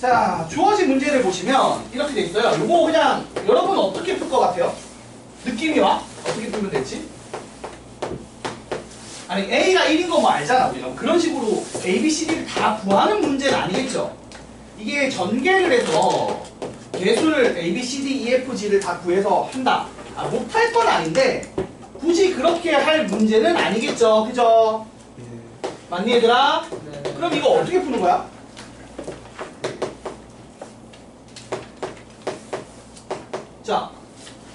자, 주어진 문제를 보시면 이렇게 돼 있어요. 이거 그냥 여러분 어떻게 풀 것 같아요? 느낌이 와? 어떻게 풀면 될지? 아니 A가 1인 거 뭐 알잖아 우리가 그런 식으로 A, B, C, D를 다 구하는 문제는 아니겠죠 이게 전개를 해서 개수를 A, B, C, D, E, F, G를 다 구해서 한다 아, 못할 건 아닌데 굳이 그렇게 할 문제는 아니겠죠 그죠? 맞니 얘들아? 네. 그럼 이거 어떻게 푸는 거야? 자,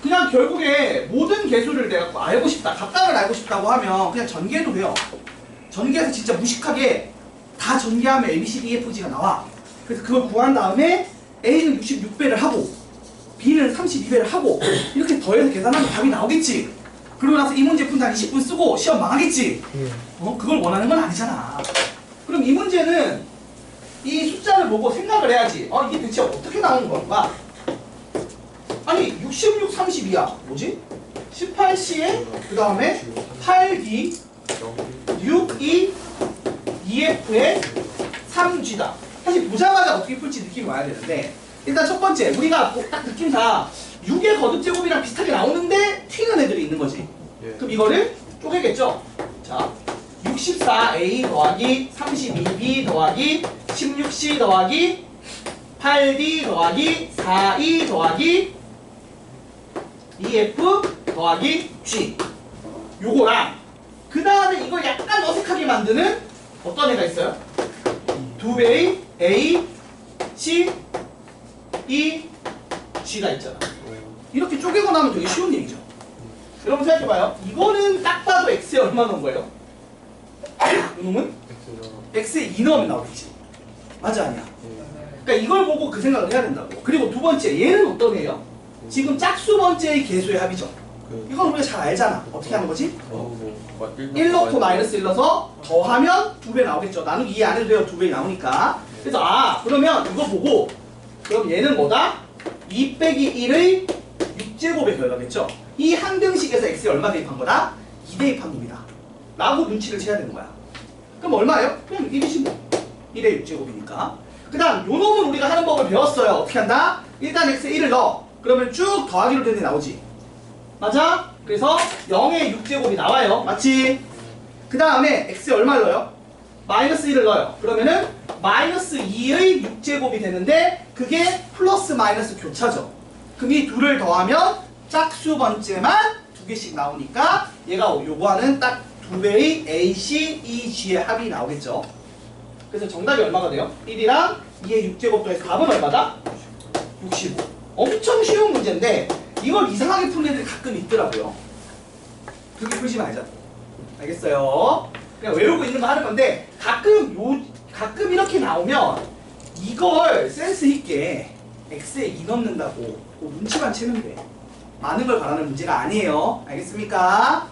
그냥 결국에 모든 개수를 내가 알고 싶다, 각각을 알고 싶다고 하면 그냥 전개해도 돼요. 전개해서 진짜 무식하게 다 전개하면 A, B, C, D, E, F, G가 나와. 그래서 그걸 구한 다음에 A는 66배를 하고 B는 32배를 하고 이렇게 더해서 계산하면 답이 나오겠지. 그러고 나서 이 문제 푼다 20분 쓰고 시험 망하겠지. 예. 어? 그걸 원하는 건 아니잖아. 그럼 이 문제는 이 숫자를 보고 생각을 해야지. 어, 이게 대체 어떻게 나오는 건가? 아니, 66, 32야. 뭐지? 18C에 그 다음에 8D, 6E, EF에 3G다. 사실 보자마자 어떻게 풀지 느낌이 와야 되는데 일단 첫 번째 우리가 뭐딱 느낌상 6의 거듭 제곱이랑 비슷하게 나오는데 튀는 애들이 있는 거지. 예. 그럼 이거를 쪼개겠죠? 자, 64A 더하기 32B 더하기 16C 더하기 8D 더하기 4E 더하기 EF 더하기 G 요거랑 그 다음에 이걸 약간 어색하게 만드는 어떤 애가 있어요? 두 배의 A, C, E, G가 있잖아. 이렇게 쪼개고 나면 되게 쉬운 얘기죠. 여러분 생각해봐요. 이거는 딱 봐도 X에 얼마 넣은 거예요? 이놈은 X에 2 넣으면 나오겠지. 맞아 아니야? 그러니까 이걸 보고 그 생각을 해야 된다고. 그리고 두 번째 얘는 어떤 애예요? 지금 짝수 번째의 개수의 합이죠. 이건 우리가 잘 알잖아. 어떻게 하는 거지? 1 넣고 마이너스 1 넣어서 더하면 두배 나오겠죠. 나누기 2안 해도 돼요. 두배 나오니까. 그래서 아 그러면 이거 보고 그럼 얘는 뭐다? 2 빼기 1의 6제곱의 결과겠죠. 이 항등식에서 x에 얼마 대입한 거다? 2 대입한 놈이다. 라고 눈치를 채야 되는 거야. 그럼 얼마예요? 그럼 1이지 뭐. 1의 6제곱이니까. 그 다음 요 놈은 우리가 하는 법을 배웠어요. 어떻게 한다? 일단 x에 1을 넣어. 그러면 쭉 더하기로 되는 애 나오지. 맞아? 그래서 0의 6제곱이 나와요. 맞지? 그 다음에 x에 얼마를 넣어요? 마이너스 1을 넣어요. 그러면은 마이너스 2의 6제곱이 되는데 그게 플러스 마이너스 교차죠. 그럼 이 둘을 더하면 짝수 번째만 두 개씩 나오니까 얘가 요구하는 딱 두 배의 AC, EG의 합이 나오겠죠. 그래서 정답이 얼마가 돼요? 1이랑 2의 6제곱 더해서 답은 얼마다? 65. 엄청 쉬운 문제인데 이걸 이상하게 푸는 애들이 가끔 있더라고요. 그렇게 풀지 말자. 알겠어요? 그냥 외우고 있는 거 하는 건데 가끔 요 가끔 이렇게 나오면 이걸 센스 있게 x에 2 넣는다고 뭐 눈치만 채면 돼. 많은 걸 바라는 문제가 아니에요. 알겠습니까?